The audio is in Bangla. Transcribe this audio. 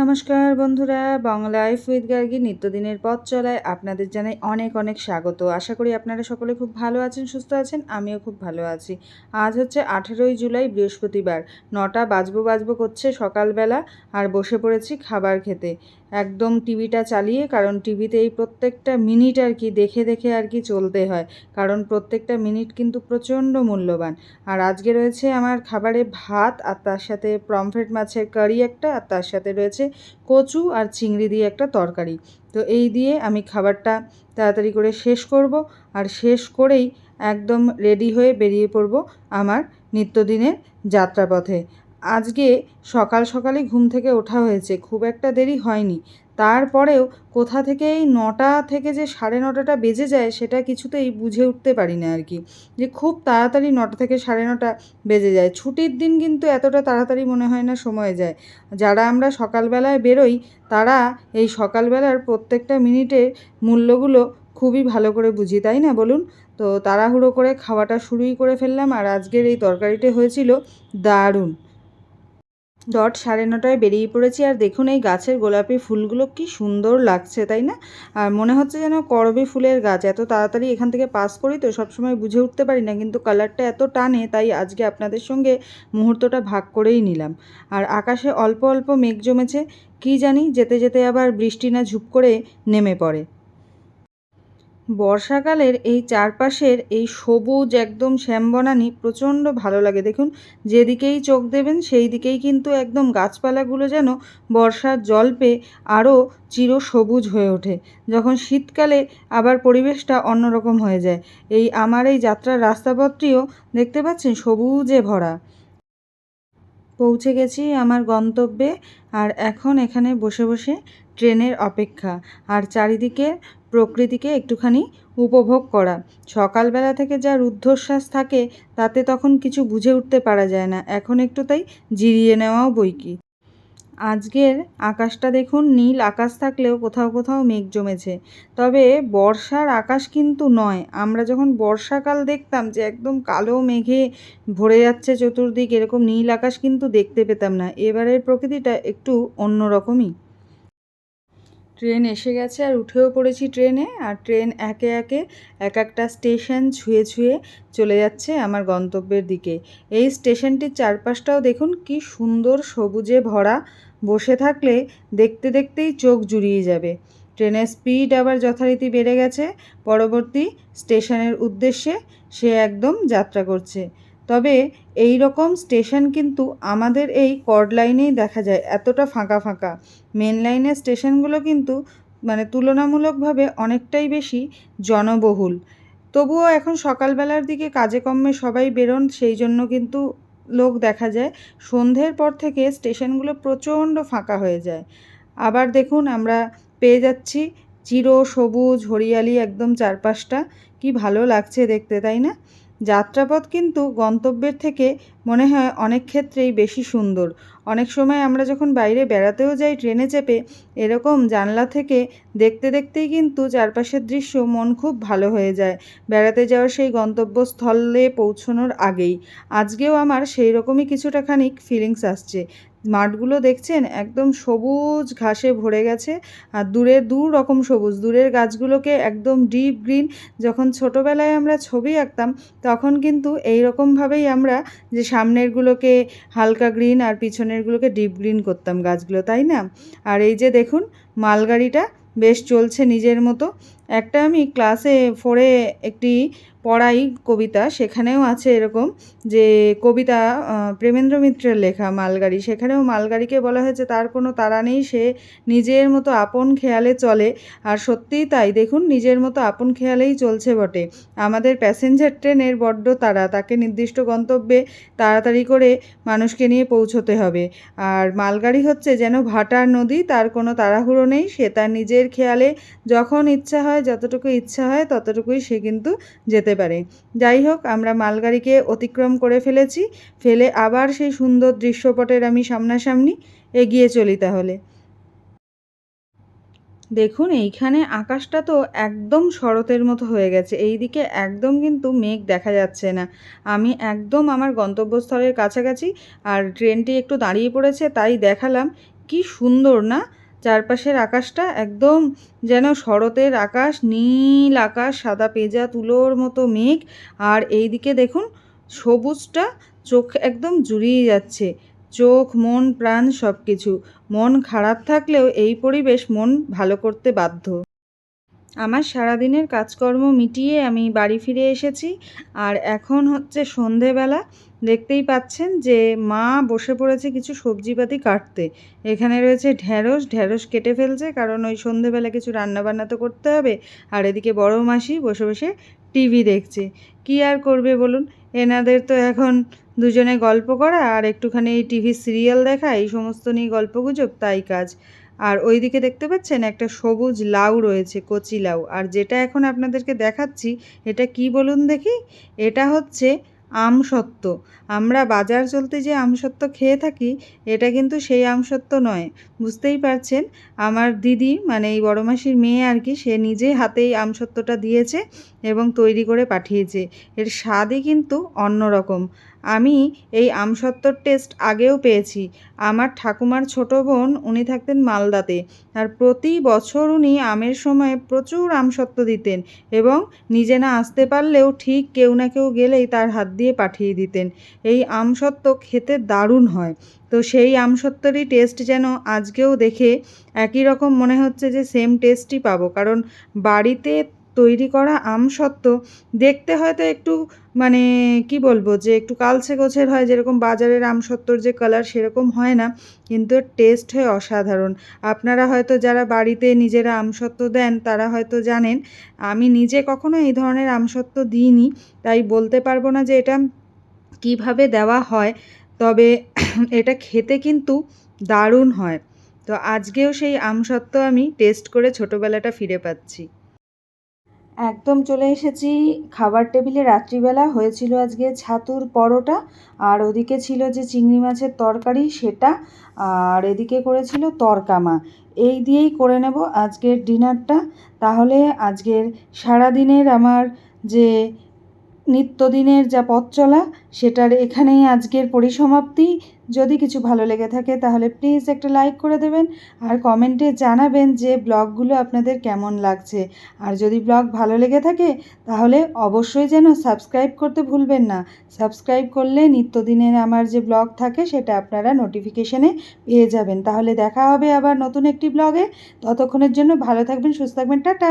নমস্কার বন্ধুরা, বাংলা লাইফ উইথ গার্গি নিত্যদিনের পথ চলায় আপনাদের জানাই অনেক অনেক স্বাগত। আশা করি আপনারা সকলে খুব ভালো আছেন, সুস্থ আছেন, আমিও খুব ভালো আছি। আজ হচ্ছে আঠেরোই জুলাই, বৃহস্পতিবার। নটা বাজবো বাজবো করছে সকালবেলা, আর বসে পড়েছি খাবার খেতে। একদম টিভিটা চালিয়ে, কারণ টিভিতে এই প্রত্যেকটা মিনিট আর কি দেখে দেখে আর কি চলতে হয়। কারণ প্রত্যেকটা মিনিট কিন্তু প্রচণ্ড মূল্যবান। আর আজকে রয়েছে আমার খাবারে ভাত, আর তার সাথে প্রমফ্রেট মাছের কারি একটা, আর তার সাথে রয়েছে কচু আর চিংড়ি দিয়ে একটা তরকারি। তো এই দিয়ে আমি খাবারটা তাড়াতাড়ি করে শেষ করব, আর শেষ করেই একদম রেডি হয়ে বেরিয়ে পড়ব আমার নিত্যদিনের যাত্রাপথে। আজকে সকাল সকালে ঘুম থেকে ওঠা হয়েছে, খুব একটা দেরি হয়নি। তারপরেও কোথা থেকে এই নটা থেকে যে সাড়ে নটাটা বেজে যায় সেটা কিছুতেই বুঝে উঠতে পারি না আর কি। যে খুব তাড়াতাড়ি নটা থেকে সাড়ে নটা বেজে যায়। ছুটির দিন কিন্তু এতটা তাড়াতাড়ি মনে হয় না সময় যায়। যারা আমরা সকালবেলায় বেরোই, তারা এই সকালবেলার প্রত্যেকটা মিনিটের মূল্যগুলো খুবই ভালো করে বুঝি, তাই না বলুন? তো তাড়াহুড়ো করে খাওয়াটা শুরুই করে ফেললাম আর আজকের এই তরকারিটা হয়েছিল দারুণ। ডট সাড়ে নটায় বেরিয়ে পড়েছি। আর দেখুন এই গাছের গোলাপি ফুলগুলো কি সুন্দর লাগছে, তাই না? আর মনে হচ্ছে যেন করবি ফুলের গাছ। এত তাড়াতাড়ি এখান থেকে পাস করি তো সবসময় বুঝে উঠতে পারি না, কিন্তু কালারটা এত টানে, তাই আজকে আপনাদের সঙ্গে মুহূর্তটা ভাগ করেই নিলাম। আর আকাশে অল্প অল্প মেঘ জমেছে, কি জানি যেতে যেতে আবার বৃষ্টি না ঝুপ করে নেমে পড়ে। বর্ষাকালের এই চারপাশের এই সবুজ একদম শ্যামবনানি প্রচণ্ড ভালো লাগে। দেখুন, যেদিকেই চোখ দেবেন সেই দিকেই কিন্তু একদম গাছপালাগুলো যেন বর্ষার জল পেয়ে আরও চির সবুজ হয়ে ওঠে। যখন শীতকালে আবার পরিবেশটা অন্যরকম হয়ে যায়। এই আমার এই যাত্রার রাস্তাপথটিও দেখতে পাচ্ছেন, সবুজে ভরা। পৌঁছে গেছি আমার গন্তব্যে, আর এখন এখানে বসে বসে ট্রেনের অপেক্ষা আর চারিদিকে প্রকৃতিকে একটুখানি উপভোগ করা। সকালবেলা থেকে যা রুদ্ধশ্বাস থাকে, তাতে তখন কিছু বুঝে উঠতে পারা যায় না। এখন একটু তাই জিরিয়ে নেওয়াও বই কি আজকের আকাশটা দেখুন, নীল আকাশ থাকলেও কোথাও কোথাও মেঘ জমেছে। তবে বর্ষার আকাশ কিন্তু নয়। আমরা যখন বর্ষাকাল দেখতাম যে একদম কালো মেঘে ভরে যাচ্ছে চতুর্দিক, এরকম নীল আকাশ কিন্তু দেখতে পেতাম না। এবারের প্রকৃতিটা একটু অন্যরকমই। ট্রেন এসে গেছে আর উঠেও পড়েছি ট্রেনে আর ট্রেন একে একে এক একটা স্টেশন ছুঁয়ে ছুঁয়ে চলে যাচ্ছে আমার গন্তব্যের দিকে। এই স্টেশনটির চারপাশটাও দেখুন কি সুন্দর সবুজে ভরা। বসে থাকলে দেখতে দেখতেই চোখ জুড়িয়ে যাবে। ট্রেনের স্পিড আবার যথারীতি বেড়ে গেছে। পরবর্তী স্টেশনের উদ্দেশ্যে সে একদম যাত্রা করছে। তবে এই রকম স্টেশন কিন্তু আমাদের এই কর্ড লাইনেই দেখা যায়, এতটা ফাঁকা ফাঁকা। মেন লাইনের স্টেশনগুলো কিন্তু মানে তুলনামূলকভাবে অনেকটাই বেশি জনবহুল। তবুও এখন সকালবেলার দিকে কাজে কর্মে সবাই বেরোন, সেই জন্য কিন্তু লোক দেখা যায়। সন্ধ্যের পর থেকে স্টেশনগুলো প্রচণ্ড ফাঁকা হয়ে যায়। আবার দেখুন, আমরা পেয়ে যাচ্ছি চির সবুজ হরিয়ালি একদম চারপাশটা। কি ভালো লাগছে দেখতে, তাই না? যাত্রাপথ কিন্তু গন্তব্যের থেকে মনে হয় অনেক ক্ষেত্রেই বেশি সুন্দর। অনেক সময় আমরা যখন বাইরে বেড়াতেও যাই ট্রেনে চেপে, এরকম জানলা থেকে দেখতে দেখতেই কিন্তু চারপাশের দৃশ্য মন খুব ভালো হয়ে যায়। বেড়াতে যাওয়ার সেই গন্তব্যস্থলে পৌঁছনোর আগেই। আজকেও আমার সেই রকমই কিছুটা খানিক ফিলিংস আসছে। মাঠগুলো দেখছেন একদম সবুজ ঘাসে ভরে গেছে। আর দূরে দূর রকম সবুজ, দূরের গাছগুলোকে একদম ডিপ গ্রিন। যখন ছোটোবেলায় আমরা ছবি আঁকতাম, তখন কিন্তু এই রকমভাবেই আমরা যে সামনেরগুলোকে হালকা গ্রিন আর পিছনেরগুলোকে ডিপ গ্রিন করতাম গাছগুলো, তাই না? আর এই যে দেখুন, মালগাড়িটা বেশ চলছে নিজের মতো। একটা আমি ক্লাসে, ফোরে একটি পড়াই কবিতা, সেখানেও আছে এরকম যে কবিতা প্রেমেন্দ্র মিত্রের লেখা মালগাড়ি। সেখানেও মালগাড়িকে বলা হয়েছে, তার কোনো তারা নেই, সে নিজের মতো আপন খেয়ালে চলে। আর সত্যিই তাই, দেখুন, নিজের মতো আপন খেয়ালেই চলছে বটে। আমাদের প্যাসেঞ্জার ট্রেনের বড্ড তারা তাকে নির্দিষ্ট গন্তব্যে তাড়াতাড়ি করে মানুষকে নিয়ে পৌঁছতে হবে। আর মালগাড়ি হচ্ছে যেন ভাটার নদী, তার কোনো তাড়াহুড়ো নেই, সে তার নিজের খেয়ালে যখন ইচ্ছা হয়, যতটুকু ইচ্ছা হয়, ততটুকুই সে কিন্তু যেতে হতে পারে। যাই হোক, আমরা মালগাড়িকে অতিক্রম করে ফেলেছি, ফেলে আবার সেই সুন্দর দৃশ্যপটের আমি সামনাসামনি এগিয়ে চলি তাহলে। দেখুন, এইখানে আকাশটা তো একদম শরতের মতো হয়ে গেছে এই দিকে একদম কিন্তু মেঘ দেখা যাচ্ছে না। আমি একদম আমার গন্তব্যস্থলের কাছাকাছি, আর ট্রেনটি একটু দাঁড়িয়ে পড়েছে, তাই দেখালাম। কি সুন্দর না? চারপাশের আকাশটা একদম যেন শরতের আকাশ, নীল আকাশ, সাদা পেঁজা, তুলোর মতো মেঘ। আর এই দিকে দেখুন, সবুজটা চোখ একদম জুড়িয়ে যাচ্ছে। চোখ, মন, প্রাণ সব কিছু মন খারাপ থাকলেও এই পরিবেশ মন ভালো করতে বাধ্য। আমার সারাদিনের কাজকর্ম মিটিয়ে আমি বাড়ি ফিরে এসেছি। আর এখন হচ্ছে সন্ধেবেলা। দেখতেই পাচ্ছেন যে মা বসে পড়েছে কিছু সবজিপাতি কাটতে। এখানে রয়েছে ঢ্যাঁড়স ঢ্যাঁড়স কেটে ফেলছে কারণ ওই সন্ধেবেলা কিছু রান্নাবান্না তো করতে হবে। আর এদিকে বড় মাসি বসে বসে টিভি দেখছে। কি আর করবে বলুন? এনাদের তো এখন দুজনে গল্প করা আর একটুখানি এই টিভি সিরিয়াল দেখা, এই সমস্ত নিয়ে গল্পগুজব, তাই কাজ। আর ওইদিকে দেখতে পাচ্ছেন একটা সবুজ লাউ রয়েছে, কচি লাউ। আর যেটা এখন আপনাদেরকে দেখাচ্ছি, এটা কি বলুন দেখি? এটা হচ্ছে আমসত্ত্ব আমরা বাজার চলতে যে আমসত্ত্ব খেয়ে থাকি, এটা কিন্তু সেই আমসত্ত্ব নয়। বুঝতেই পারছেন? আমার দিদি মানে এই বড় মাসির মেয়ে আর কি, সে নিজে হাতেই আমসত্ত্বটা দিয়েছে। এবং তৈরি করে পাঠিয়েছে। এর স্বাদই কিন্তু অন্যরকম। আমি এই আমসত্ত্বর টেস্ট আগেও পেয়েছি। আমার ঠাকুমার ছোট বোন, উনি থাকতেন মালদাতে। আর প্রতি বছর উনি আমের সময় প্রচুর আমসত্ত্ব দিতেন এবং নিজে না আসতে পারলেও ঠিক কেউ না কেউ গেলেই তার হাত দিয়ে পাঠিয়ে দিতেন। এই আমসত্ত্ব খেতে দারুণ হয়। তো সেই আমসত্ত্বরই টেস্ট যেন আজকেও দেখে একই রকম মনে হচ্ছে যে সেম টেস্টই পাবো। কারণ বাড়িতে তৈরি করা আমসত্ত্ব দেখতে হয়তো একটু মানে কি বলব, যে একটু কালছে গোছের হয়, যেরকম বাজারের আমসত্ত্বর যে কালার সেরকম হয় না, কিন্তু টেস্ট হয় অসাধারণ। আপনারা হয়তো যারা বাড়িতে নিজেরা আমসত্ত্ব দেন, তারা হয়তো জানেন, আমি নিজে কখনো এই ধরনের আমসত্ত্ব দিইনি, তাই বলতে পারব না যে এটা কীভাবে দেওয়া হয়, তবে এটা খেতে কিন্তু দারুণ হয়। তো আজকেও সেই আমসত্ত্ব আমি টেস্ট করে ছোটোবেলাটা ফিরে পাচ্ছি। একদম চলে এসেছি। খাবার টেবিলে রাত্রিবেলা হয়েছিল আজকে ছাতুর পরোটা। আর ওদিকে ছিল যে চিংড়ি মাছের তরকারি, সেটা। আর এদিকে করেছিল তরকামা এই দিয়েই করে নেব আজকের ডিনারটা। তাহলে আজকের সারাদিনের আমার যে নিত্যদিনের যা পথ চলা, সেটার এখানেই আজকের পরিসমাপ্তি। যদি কিছু ভালো লেগে থাকে, তাহলে প্লিজ একটা লাইক করে দেবেন আর কমেন্টে জানাবেন যে ব্লগগুলো আপনাদের কেমন লাগছে। আর যদি ব্লগ ভালো লেগে থাকে, তাহলে অবশ্যই যেন সাবস্ক্রাইব করতে ভুলবেন না। সাবস্ক্রাইব করলে নিত্যদিনের আমার যে ব্লগ থাকে, সেটা আপনারা নোটিফিকেশনে পেয়ে যাবেন। তাহলে দেখা হবে আবার নতুন একটি ব্লগে। ততক্ষণের জন্য ভালো থাকবেন, সুস্থ থাকবেন, টাটা!